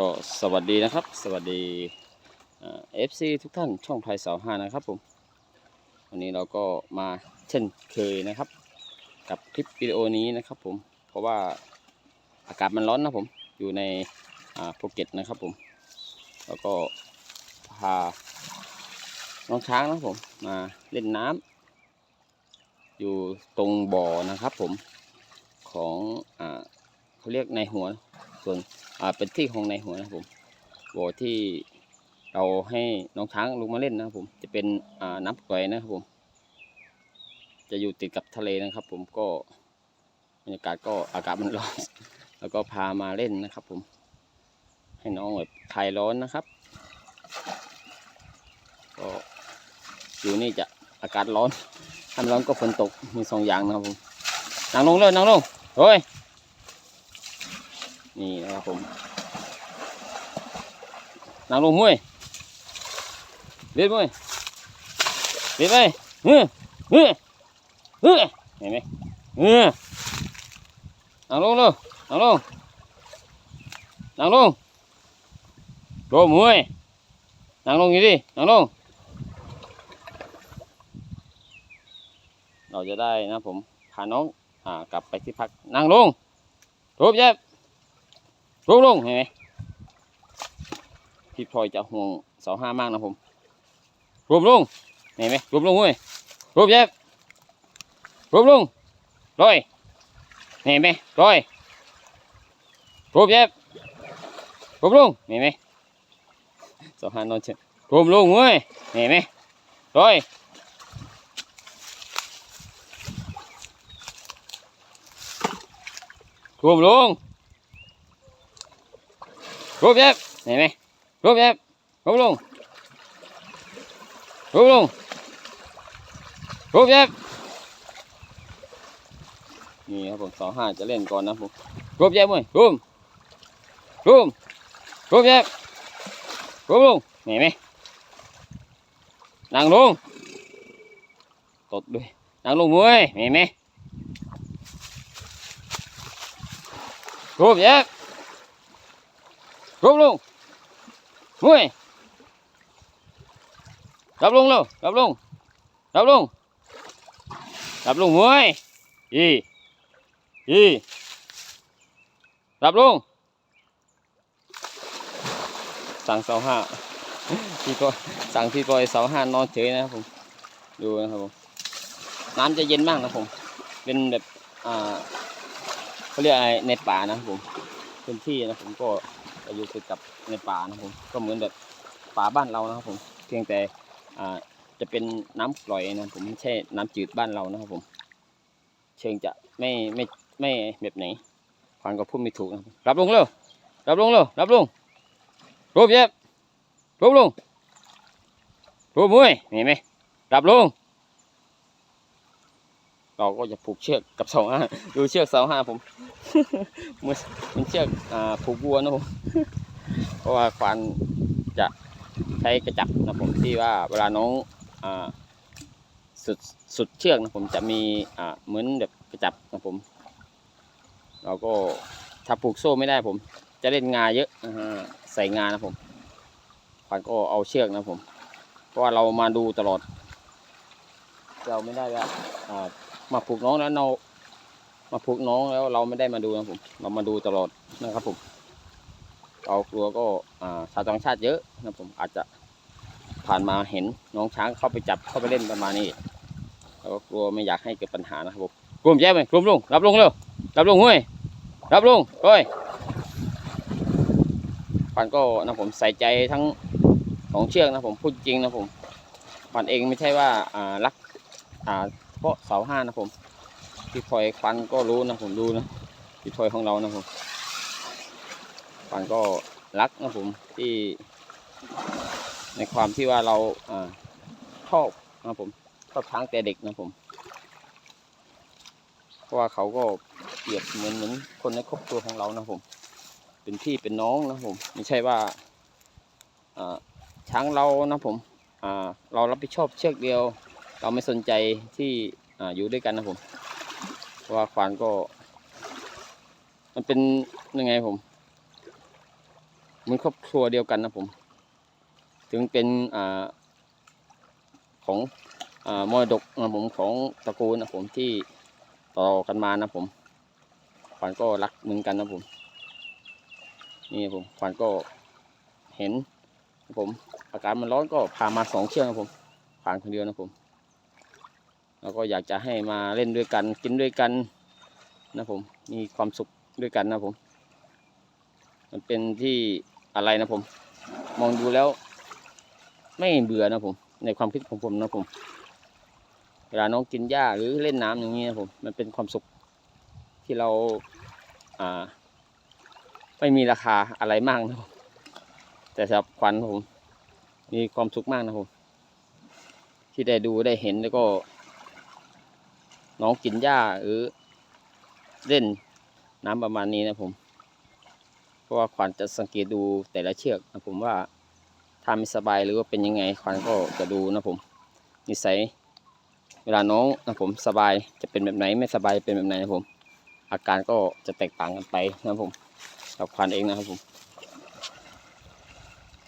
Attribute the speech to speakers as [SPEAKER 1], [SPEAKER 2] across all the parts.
[SPEAKER 1] ก็สวัสดีนะครับ สวัสดีเอฟซีทุกท่านช่องไทยเสาห้านะครับผม วันนี้เราก็มาเช่นเคยนะครับ กับคลิปวิดีโอนี้นะครับผม เพราะว่าอากาศมันร้อนนะผมอยู่ในภูเก็ตนะครับผม แล้วก็พาน้องช้างนะผมมาเล่นน้ำอยู่ตรงบ่อนะครับผมของอเขาเรียกในหัว ส่วนอ่าเป็นที่ของในหัวนะครับผมบ่อที่เราให้น้องช้างลงมาเล่นนะครับผมจะเป็นอ่าน้ำกร่อยนะครับผม จะอยู่ติดกับทะเลนะครับ ผมก็บรรยากาศก็อากาศมันร้อนแล้วก็พามาเล่นนะครับ ผม ให้น้องแบบคลายร้อนนะครับก็อยู่นี่จะอากาศร้อนถ้าร้อนก็ฝนตกมีสองอย่างนะครับผมนั่งลงเลยนั่งลงโอ้ย นี่นะครับผมนางลงมวยเบียดมวยเบียดไปเฮ้อเฮ้อเฮ้อเห็นไหมเฮ้อนางลงเลยนางลงนางลงโดมวยนางลงอยู่ดินางลงเราจะได้นะผมพาน้องอ่ากลับไปที่พักนางลงรูปเย็บ รูปลงเห็นไหมพี่พลอยจะห่วงเสาห้ามากนะผมรูปลงเห็นไหมรูปลงเว้ยรูปเย็บรูปลงร้อยเห็นไหมร้อยรูปเย็บรูปลงเห็นไหมเสาห้านอนเฉยรูปลงเว้ยเห็นไหมร้อยรูปลง รูปเย็บเห็นไหมรูปเย็บรูปลงรูปลงรูปเย็บนี่ครับผมสองห้าจะเล่นก่อนนะผมรูปเย็บมั้ยรูปรูปรูปเย็บรูปลงเห็นไหมนั่งลงตดด้วยนั่งลงมวยเห็นไหมรูปเย็บ Rút luôn Mười Đập luôn luôn Đập luôn Đập luôn Đập luôn mười Gì Gì Đập luôn สั่งเสาห้าพี่ก็สั่งพี่ปอยเสาห้านอนเฉยนะครับผมดูนะครับผมน้ำจะเย็นมากนะผม เป็นแบบอ่าเขาเรียกอะไรในป่านะครับผมพื้นที่นะผมก็ จะอยู่ติดกับในป่านะครับผมก็เหมือนแบบป่าบ้านเรานะครับผมเพียงแต่อ่าจะเป็นน้ำกร่อยนะผมไม่ใช่น้ำจืดบ้านเรานะครับผม เชิงจะไม่ไม่ไม่แบบไหนฟันก็พูดไม่ถูกนะครับรับลงเร็วรับลงเร็วรับลงรูปเย็บรูปลงรูปมวยเห็นไหมรับลง เราก็จะผูกเชือกกับเสาห้าดูเชือกเสาห้าผมมันมันเชือกอ่าผูกวัวนะผมเพราะว่าควานจะใช้กระจับนะผมที่ว่าเวลาน้องอ่าสุดสุดเชือกนะผมจะมีอ่าเหมือนแบบกระจับนะผม เราก็ถ้าผูกโซ่ไม่ได้ผม จะเล่นงาเยอะนะฮะใส่งานะผมควานก็เอาเชือกนะผม เพราะว่าเรามาดูตลอดเราไม่ได้ว่าอ่า มาผูกน้องแล้วเรา มาผูกน้องแล้วเราไม่ได้มาดูนะผมเรามาดูตลอดนะครับผมเรากลัวก็ชาวต่างชาติเยอะนะผมอาจจะผ่านมาเห็นน้องช้างเข้าไปจับเข้าไปเล่นประมาณนี้เราก็กลัวไม่อยากให้เกิดปัญหานะครับผมกลุ่มแย่ไหมกลุ่มลงรับลงเร็วรับลงห้วยรับลงโอ้ยปันก็นะผมใส่ใจทั้งสองเชือกนะผมพูดจริงนะผมปันเองไม่ใช่ว่าอ่ารักอ่า เฉพาะเสาห้านะผมพี่พลอยควันก็รู้นะผมดูนะพี่พลอยของเรานะผมควันก็รักนะผมที่ในความที่ว่าเราอ่าชอบนะผมชอบช้างแต่เด็กนะผมเพราะว่าเขาก็เปรียบเหมือนเหมือนคนในครอบครัวของเรานะผม เป็นพี่เป็นน้องนะผมไม่ใช่ว่าอ่าช้างเรานะผมอ่าเรารับผิดชอบเชือกเดียว เราไม่สนใจที่ออยู่ด้วยกันนะผมเพราะว่าควานก็ มันเป็นยังไงผมเหมือนครอบครัวเดียวกันนะผม ถึงเป็นอของอมรดกนะผมของตระกูลนะผมที่ต่อกันมานะผมขวัญก็รักเหมือนกันนะผม นี่ผมขวัญก็เห็นนะผม อากาศมันร้อนก็พามาสองเชือกนะผมขวัญคนเดียวนะผม แล้วก็อยากจะให้มาเล่นด้วยกันกินด้วยกันนะผมมีความสุขด้วยกันนะผม มันเป็นที่อะไรนะผม มองดูแล้ว ไม่เบื่อนะผม ในความคิดของผมนะผม เวลาน้องกินหญ้าหรือเล่นน้ำอย่างนี้นะผมมันเป็นความสุขที่เราอ่า ไม่มีราคาอะไรมากนะผมแต่สำหรับขวัญผม มีความสุขมากนะผมที่ได้ดูได้เห็นแล้วก็ น้องกินหญ้าหรือเล่นน้ำประมาณนี้นะผม เพราะว่าขวัญจะสังเกตดูแต่ละเชือกนะผมว่าถ้าไม่สบายหรือว่าเป็นยังไงขวัญก็จะดูนะผม นิสัยเวลาน้องนะผมสบายจะเป็นแบบไหนไม่สบายเป็นแบบไหนนะผม อาการก็จะแตกต่างกันไปนะผมกับขวัญเองนะครับผม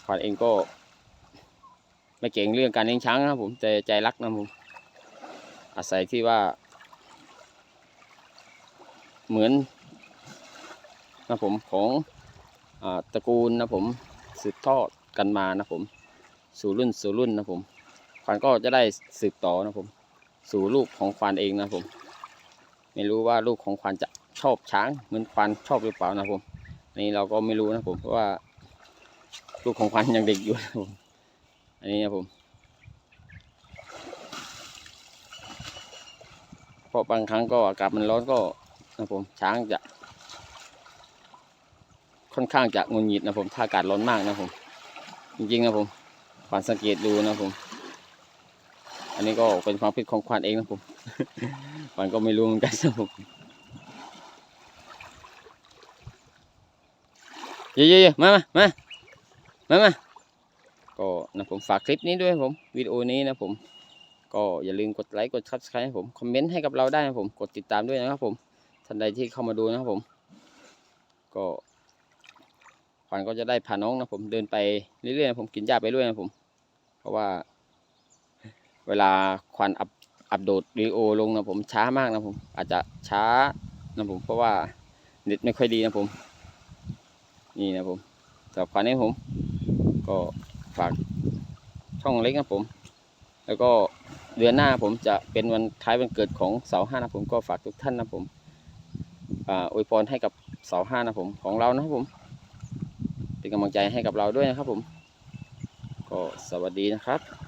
[SPEAKER 1] ขวัญเองก็ ไม่เก่งเรื่องการเลี้ยงช้างนะครับผมแต่ใจรักนะผมอาศัยที่ว่า เหมือนนะผมของอตระกูลนะผมสืบทอดกันมานะผม สู่รุ่นสู่รุ่นนะผมควานก็จะได้สืบต่อนะผม สู่ลูกของควานเองนะผม ไม่รู้ว่าลูกของควานจะชอบช้างเหมือนควานชอบหรือเปล่านะผมอันนี้เราก็ไม่รู้นะผมเพราะว่าลูกของควานยังเด็กอยู่นะผมอันนี้นะผมเพราะบางครั้งก็อากาศมันร้อนก็ นะผมช้างจะ ค่อนข้างจะงุนหงิดนะผมถ้าอากาศร้อนมากนะผม จริงๆนะผมควานสังเกตดูนะผม อันนี้ก็เป็นความผิดของควานเองนะผมควานก็ไม่รู้เหมือนกันนะผมเย่ๆๆมามามามามาก็นะผมฝากคลิปนี้ด้วยผมวิดีโอนี้นะผม ก็อย่าลืมกดไลค์กด subscribe ให้ผม คอมเมนต์ให้กับเราได้นะผม กดติดตามด้วยนะครับผม ท่านใดที่เข้ามาดูนะครับผม ก็ขวัญก็จะได้พาน้องนะผมเดินไปเรื่อยๆนะผมกินหญ้าไปเรื่อยนะผม เพราะว่า เวลาขวัญอัพอัปโหลดวิดีโอลงนะผมช้ามากนะผม อาจจะช้านะผม เพราะว่าเน็ตไม่ค่อยดีนะผม นี่นะผมสำหรับขวัญนี้ผม ก็ฝากช่องเล็กนะผม แล้วก็เดือนหน้าผมจะเป็นวันท้ายวันเกิดของเสาห้านะผมก็ฝากทุกท่านนะผม อวยพรให้กับเสาห้านะผมของเรานะครับผม เป็นกำลังใจให้กับเราด้วยนะครับผม ก็สวัสดีนะครับ